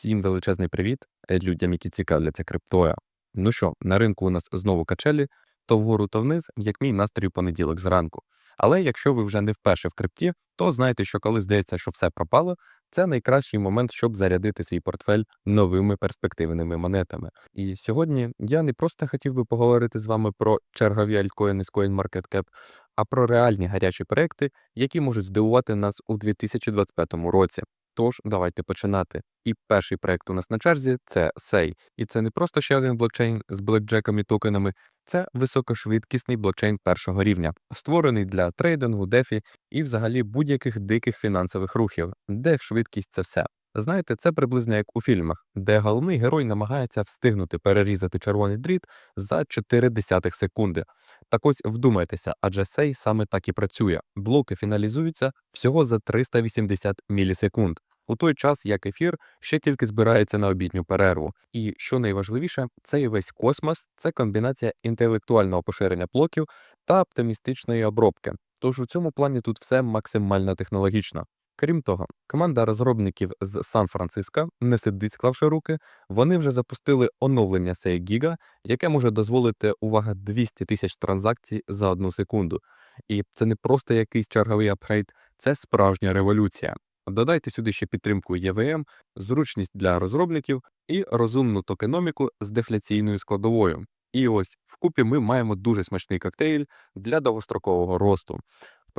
Всім величезний привіт е, людям, які цікавляться криптою. Ну що, на ринку у нас знову качелі, то вгору, то вниз, як мій настрій у понеділок зранку. Але якщо ви вже не вперше в крипті, то знайте, що коли здається, що все пропало, це найкращий момент, щоб зарядити свій портфель новими перспективними монетами. І сьогодні я не просто хотів би поговорити з вами про чергові альткоїни з CoinMarketCap, а про реальні гарячі проекти, які можуть здивувати нас у 2025 році. Тож, давайте починати. І перший проект у нас на черзі це Сей. І це не просто ще один блокчейн з блекджеком і токенами, це високошвидкісний блокчейн першого рівня, створений для трейдингу, дефі і взагалі будь-яких диких фінансових рухів, де швидкість це все. Знаєте, це приблизно як у фільмах, де головний герой намагається встигнути перерізати червоний дріт за 4 десятих секунди. Так ось вдумайтеся, адже сей саме так і працює. Блоки фіналізуються всього за 380 мілісекунд. У той час, як ефір ще тільки збирається на обідню перерву. І що найважливіше, цей весь космос це комбінація інтелектуального поширення блоків та оптимістичної обробки. Тож у цьому плані тут все максимально технологічно. Крім того, команда розробників з Сан-Франциска не сидить, склавши руки. Вони вже запустили оновлення Sei Giga, яке може дозволити увага 200 тисяч транзакцій за одну секунду. І це не просто якийсь черговий апгрейд, це справжня революція. Додайте сюди ще підтримку EVM, зручність для розробників і розумну токеноміку з дефляційною складовою. І ось вкупі ми маємо дуже смачний коктейль для довгострокового росту.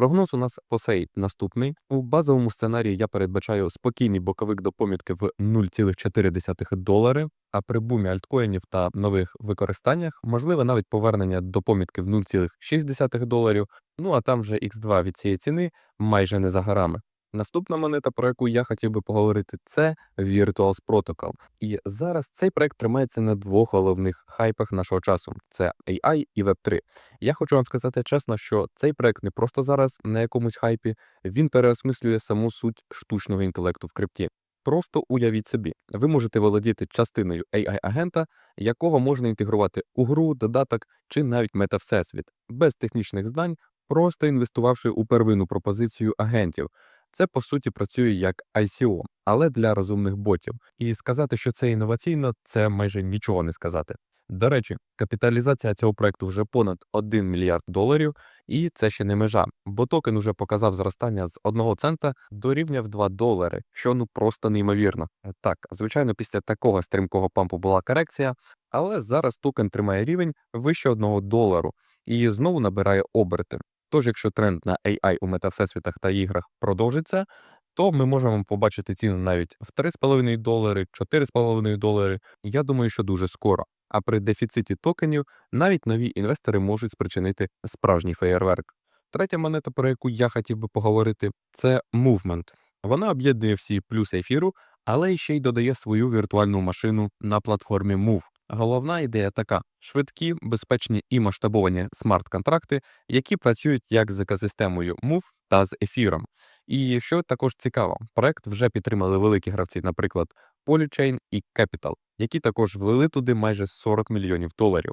Прогноз у нас по сей наступний. У базовому сценарії я передбачаю спокійний боковик до помітки в 0,4 долари, а при бумі альткоїнів та нових використаннях можливе навіть повернення до помітки в 0,6 доларів, ну а там вже X2 від цієї ціни майже не за горами. Наступна монета, про яку я хотів би поговорити, це Virtuals Protocol. І зараз цей проект тримається на двох головних хайпах нашого часу: це AI і Web3. Я хочу вам сказати чесно, що цей проект не просто зараз на якомусь хайпі, він переосмислює саму суть штучного інтелекту в крипті. Просто уявіть собі, ви можете володіти частиною AI-агента, якого можна інтегрувати у гру, додаток чи навіть мета-всесвіт, без технічних знань, просто інвестувавши у первинну пропозицію агентів. Це по суті працює як ICO, але для розумних ботів. І сказати, що це інноваційно, це майже нічого не сказати. До речі, капіталізація цього проекту вже понад 1 мільярд доларів, і це ще не межа, бо токен уже показав зростання з 1 цента до рівня в 2 долари, що ну просто неймовірно. Так, звичайно, після такого стрімкого пампу була корекція, але зараз токен тримає рівень вище 1 долару і знову набирає оберти. Тож, якщо тренд на AI у метавсесвітах та іграх продовжиться, то ми можемо побачити ціну навіть в 3,5 долари, 4,5 долари. Я думаю, що дуже скоро. А при дефіциті токенів навіть нові інвестори можуть спричинити справжній феєрверк. Третя монета, про яку я хотів би поговорити, це Movement. Вона об'єднує всі плюси ефіру, але ще й додає свою віртуальну машину на платформі Move. Головна ідея така: швидкі, безпечні і масштабовані смарт-контракти, які працюють як з екосистемою MOVE та з ефіром. І що також цікаво, проект вже підтримали великі гравці, наприклад, Polychain і Capital, які також влили туди майже 40 мільйонів доларів.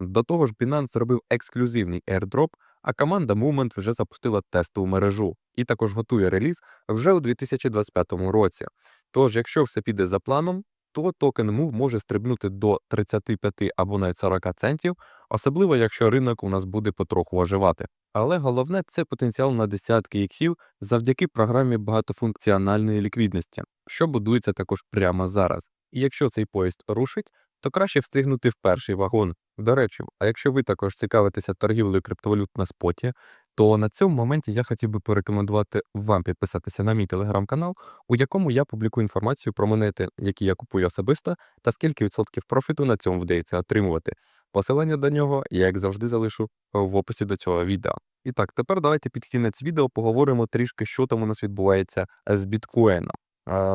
До того ж, Binance зробив ексклюзивний airdrop, а команда Movement вже запустила тестову мережу і також готує реліз вже у 2025 році. Тож, якщо все піде за планом, то токен MOVE може стрибнути до 35 або навіть 40 центів, особливо якщо ринок у нас буде потроху оживати. Але головне це потенціал на десятки іксів завдяки програмі багатофункціональної ліквідності, що будується також прямо зараз. І якщо цей поїзд рушить, то краще встигнути в перший вагон. До речі, а якщо ви також цікавитеся торгівлею криптовалют на споті, то на цьому моменті я хотів би порекомендувати вам підписатися на мій телеграм-канал, у якому я публікую інформацію про монети, які я купую особисто, та скільки відсотків профіту на цьому вдається отримувати. Посилання до нього я, як завжди, залишу в описі до цього відео. І так, тепер давайте під кінець відео поговоримо трішки, що там у нас відбувається з біткоїном.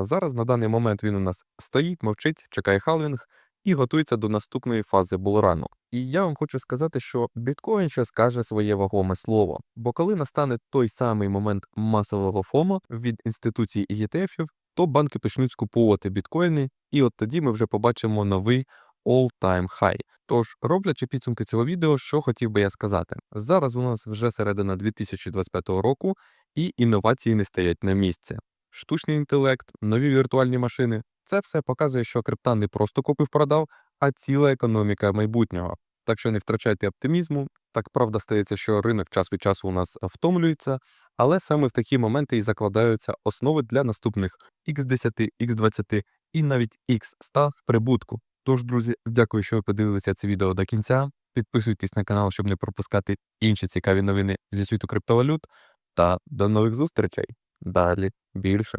Зараз на даний момент він у нас стоїть, мовчить, чекає халвінг і готується до наступної фази булрану. І я вам хочу сказати, що біткоін ще скаже своє вагоме слово. Бо коли настане той самий момент масового ФОМО від інституцій і ETF, то банки почнуть скуповувати біткоїни, і от тоді ми вже побачимо новий all-time high. Тож, роблячи підсумки цього відео, що хотів би я сказати. Зараз у нас вже середина 2025 року, і інновації не стоять на місці. Штучний інтелект, нові віртуальні машини. Це все показує, що крипта не просто купив-продав, а ціла економіка майбутнього. Так що не втрачайте оптимізму. Так правда стається, що ринок час від часу у нас втомлюється, але саме в такі моменти і закладаються основи для наступних X10, X20 і навіть X100 прибутку. Тож, друзі, дякую, що ви подивилися це відео до кінця. Підписуйтесь на канал, щоб не пропускати інші цікаві новини зі світу криптовалют. Та до нових зустрічей. Далі більше.